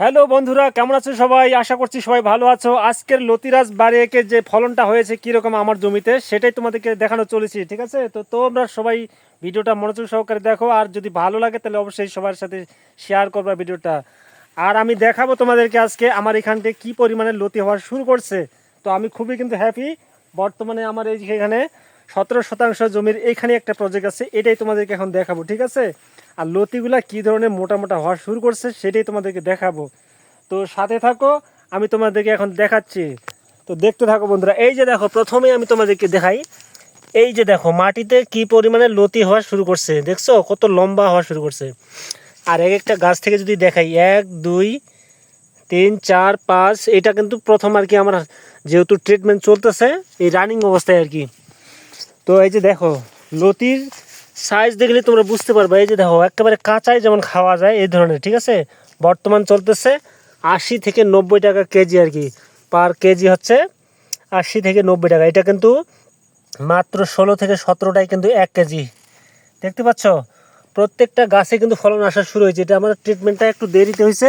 Hello বন্ধুরা, কেমন আছো সবাই? আশা করছি সবাই ভালো আছো। আজকের লতিরাজ বাড়িয়েকে যে ফলনটা হয়েছে, কীরকম আমার জমিতে, সেটাই তোমাদেরকে দেখানো চলেছি, ঠিক আছে? তো তোমরা সবাই ভিডিওটা মনোযোগ সহকারে দেখো, আর যদি ভালো লাগে তাহলে অবশ্যই সবার সাথে শেয়ার করবা ভিডিওটা। আর আমি দেখাবো তোমাদেরকে আজকে আমার এখানতে কি পরিমাণে লতি হওয়া শুরু করছে। তো আমি খুবই কিন্তু হ্যাপি বর্তমানে আমার এই এখানে সতেরো শতাংশ জমির এইখানে একটা প্রজেক্ট আছে, এটাই তোমাদেরকে এখন দেখাবো, ঠিক আছে? আর লতিগুলা কি ধরনের মোটা মোটা হওয়া শুরু করছে সেটাই তোমাদেরকে দেখাবো। তো সাথে থাকো, আমি তোমাদেরকে এখন দেখাচ্ছি। তো দেখতে থাকো বন্ধুরা, এই যে দেখো প্রথমে আমি তোমাদেরকে দেখাই, এই যে দেখো, মাটিতে কি পরিমাণে লতি হওয়া শুরু করছে, দেখছ? কত লম্বা হওয়া শুরু করছে। আর এক একটা গাছ থেকে যদি দেখাই, এক, দুই, তিন, চার, পাঁচ, এটা কিন্তু প্রথম আর কি আমার যেহেতু ট্রিটমেন্ট চলতেছে, এই রানিং অবস্থায় আর কি। তো এই যে দেখো, লতির সাইজ দেখলে তোমরা বুঝতে পারবে। এই যে দেখো, একেবারে কাঁচাই যেমন খাওয়া যায় এই ধরনের, ঠিক আছে? বর্তমান চলতেছে আশি থেকে নব্বই টাকা কেজি আর কি। পার কেজি হচ্ছে আশি থেকে নব্বই টাকা। এটা কিন্তু মাত্র ষোলো থেকে সতেরোটাই কিন্তু এক কেজি। দেখতে পাচ্ছ? প্রত্যেকটা গাছে কিন্তু ফলন আসা শুরু হয়েছে। এটা আমার ট্রিটমেন্টটা একটু দেরিতে হয়েছে।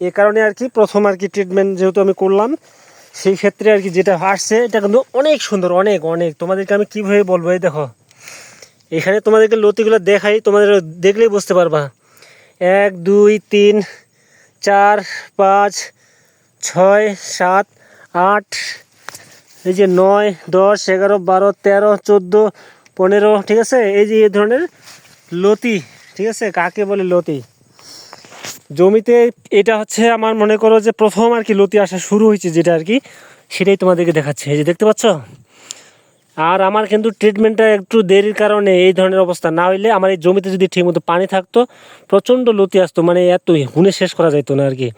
এ কারণে আর কি প্রথম আর কি ট্রিটমেন্ট যেহেতু আমি করলাম। সেই ক্ষেত্রে আর কি যেটা আসছে, এটা কিন্তু অনেক সুন্দর, অনেক অনেক। তোমাদেরকে আমি কীভাবে বলব, এই দেখো। এখানে তোমাদেরকে লতিগুলো দেখাই, তোমাদের দেখলেই বুঝতে পারবা। এক, দুই, তিন, চার, পাঁচ, ছয়, সাত, আট, এই যে নয়, দশ, এগারো, বারো, তেরো, চোদ্দ, পনেরো, ঠিক আছে? এই যে এই ধরনের লতি, ঠিক আছে? কাকে বলে লতি? জমিতে এটা হচ্ছে আমার মনে করো যে প্রথম আর কি লতি আসা শুরু হয়েছে যেটা আর কি, সেটাই তোমাদেরকে দেখাচ্ছে। এই যে দেখতে পাচ্ছ? আর আমার কিন্তু ট্রিটমেন্টটা একটু দেরির কারণে এই ধরনের অবস্থা। না হইলে আমার এই জমিতে যদি ঠিকমতো পানি থাকতো, প্রচণ্ড লতি আসতো মানে এত হুনে শেষ করা যাইতো না আর কি।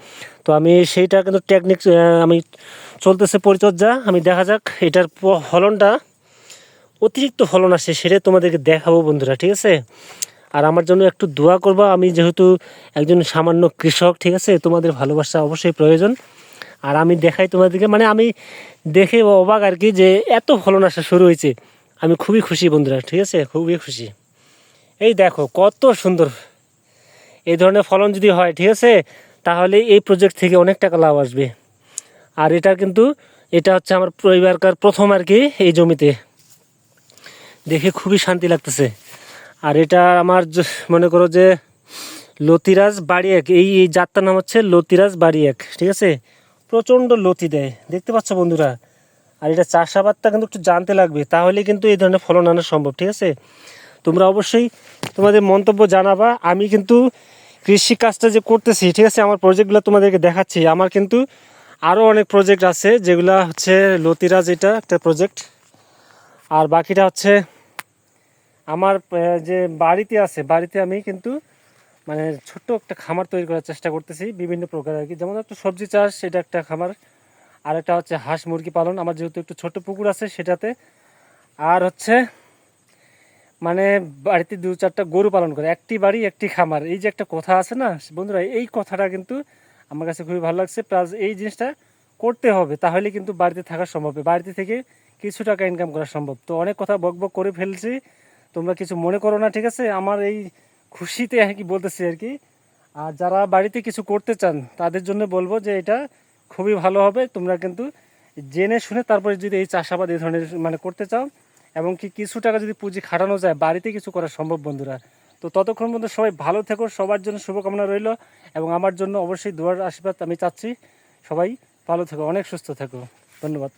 তো আমি সেইটা কিন্তু টেকনিক আমি চলতেছে পরিচর্যা, আমি দেখা যাক এটার ফলনটা, অতিরিক্ত ফলন আসে সেটাই তোমাদেরকে দেখাবো বন্ধুরা, ঠিক আছে? আর আমার জন্য একটু দোয়া করবা। আমি যেহেতু একজন সামান্য কৃষক, ঠিক আছে? তোমাদের ভালোবাসা অবশ্যই প্রয়োজন। আর আমি দেখাই তোমাদেরকে মানে আমি দেখে অবাক আর কি যে এত ফলন আসা শুরু হয়েছে। আমি খুবই খুশি বন্ধুরা, ঠিক আছে? খুবই খুশি। এই দেখো, কত সুন্দর। এই ধরনের ফলন যদি হয়, ঠিক আছে? তাহলে এই প্রজেক্ট থেকে অনেক টাকা লাভ আসবে। আর এটা কিন্তু, এটা হচ্ছে আমার পরিবারকার প্রথম আর কি এই জমিতে। দেখে খুবই শান্তি লাগতেছে। আর এটা আমার মনে করো যে লতিরাজ বাড়ি এক এই এই জাতটার নাম হচ্ছে লতিরাজ বাড়ি এক ঠিক আছে? প্রচণ্ড লতি দেয়, দেখতে পাচ্ছ বন্ধুরা? আর এটা চাষাবাদটা কিন্তু একটু জানতে লাগবে, তাহলে কিন্তু এই ধরনের ফলন আনা সম্ভব, ঠিক আছে? তোমরা অবশ্যই তোমাদের মন্তব্য জানাবা, আমি কিন্তু কৃষি কাজটা যে করতেছি, ঠিক আছে, আমার প্রজেক্টগুলো তোমাদেরকে দেখাচ্ছি, আমার কিন্তু আরও অনেক প্রজেক্ট আছে, যেগুলা হচ্ছে লতিরাজ এটা একটা প্রজেক্ট আর বাকিটা হচ্ছে আমার যে বাড়িতে আছে, বাড়িতে আমি কিন্তু মানে ছোট্ট একটা খামার তৈরি করার চেষ্টা করতেছি বিভিন্ন প্রকার আর কি। যেমন একটা সবজি চাষ, সেটা একটা খামার। আর একটা হচ্ছে হাঁস মুরগি পালন। আমার যেহেতু একটু ছোট পুকুর আছে সেটাতে। আর হচ্ছে মানে বাড়িতে দু চারটা গরু পালন করে, একটি বাড়ি, একটি খামার। এই যে একটা কথা আছে না, বন্ধুরা, এই কথাটা কিন্তু আমার কাছে খুবই ভালো লাগছে। প্লাস এই জিনিসটা করতে হবে, তাহলে কিন্তু বাড়িতে থাকা সম্ভব। বাড়িতে থেকে কিছু টাকা ইনকাম করা সম্ভব। তো অনেক কথা বক বক করে ফেলছি। তোমরা কিছু মনে করো না, ঠিক আছে? আমার এই খুশিতে আর কি বলতেছি আর কি। আর যারা বাড়িতে কিছু করতে চান, তাদের জন্য বলব যে এটা খুবই ভালো হবে। তোমরা কিন্তু জেনে শুনে তারপরে যদি এই চাষাবাদ এই ধরনের মানে করতে চাও, এবং কি কিছু টাকা যদি পুঁজি খাটানো যায়, বাড়িতে কিছু করা সম্ভব বন্ধুরা। তো ততক্ষণ পর্যন্ত সবাই ভালো থেকো, সবার জন্য শুভকামনা রইল, এবং আমার জন্য অবশ্যই দুয়ার আশীর্বাদ আমি চাচ্ছি। সবাই ভালো থেকো, অনেক সুস্থ থেকো। ধন্যবাদ।